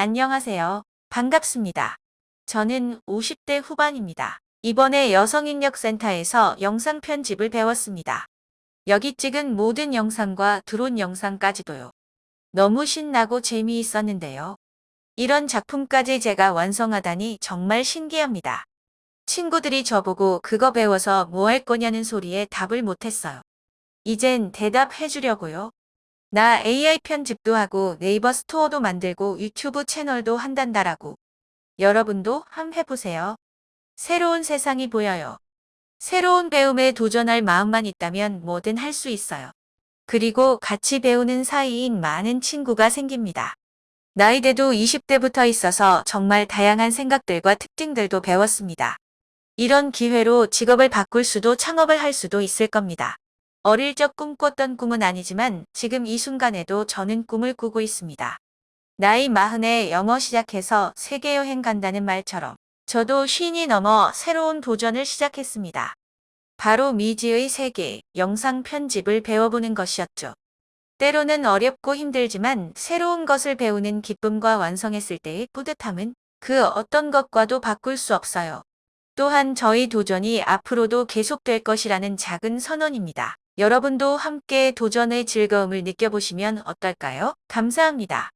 안녕하세요. 반갑습니다. 저는 50대 후반입니다. 이번에 여성인력센터에서 영상 편집을 배웠습니다. 여기 찍은 모든 영상과 드론 영상까지도요. 너무 신나고 재미있었는데요. 이런 작품까지 제가 완성하다니 정말 신기합니다. 친구들이 저보고 그거 배워서 뭐 할 거냐는 소리에 답을 못했어요. 이젠 대답해 주려고요. 나 AI 편집도 하고 네이버 스토어도 만들고 유튜브 채널도 한단다라고. 여러분도 함 해보세요. 새로운 세상이 보여요. 새로운 배움에 도전할 마음만 있다면 뭐든 할 수 있어요. 그리고 같이 배우는 사이인 많은 친구가 생깁니다. 나이대도 20대부터 있어서 정말 다양한 생각들과 특징들도 배웠습니다. 이런 기회로 직업을 바꿀 수도 창업을 할 수도 있을 겁니다. 어릴 적 꿈꿨던 꿈은 아니지만 지금 이 순간에도 저는 꿈을 꾸고 있습니다. 나이 마흔에 영어 시작해서 세계 여행 간다는 말처럼 저도 쉰이 넘어 새로운 도전을 시작했습니다. 바로 미지의 세계 영상 편집을 배워보는 것이었죠. 때로는 어렵고 힘들지만 새로운 것을 배우는 기쁨과 완성했을 때의 뿌듯함은 그 어떤 것과도 바꿀 수 없어요. 또한 저희 도전이 앞으로도 계속될 것이라는 작은 선언입니다. 여러분도 함께 도전의 즐거움을 느껴보시면 어떨까요? 감사합니다.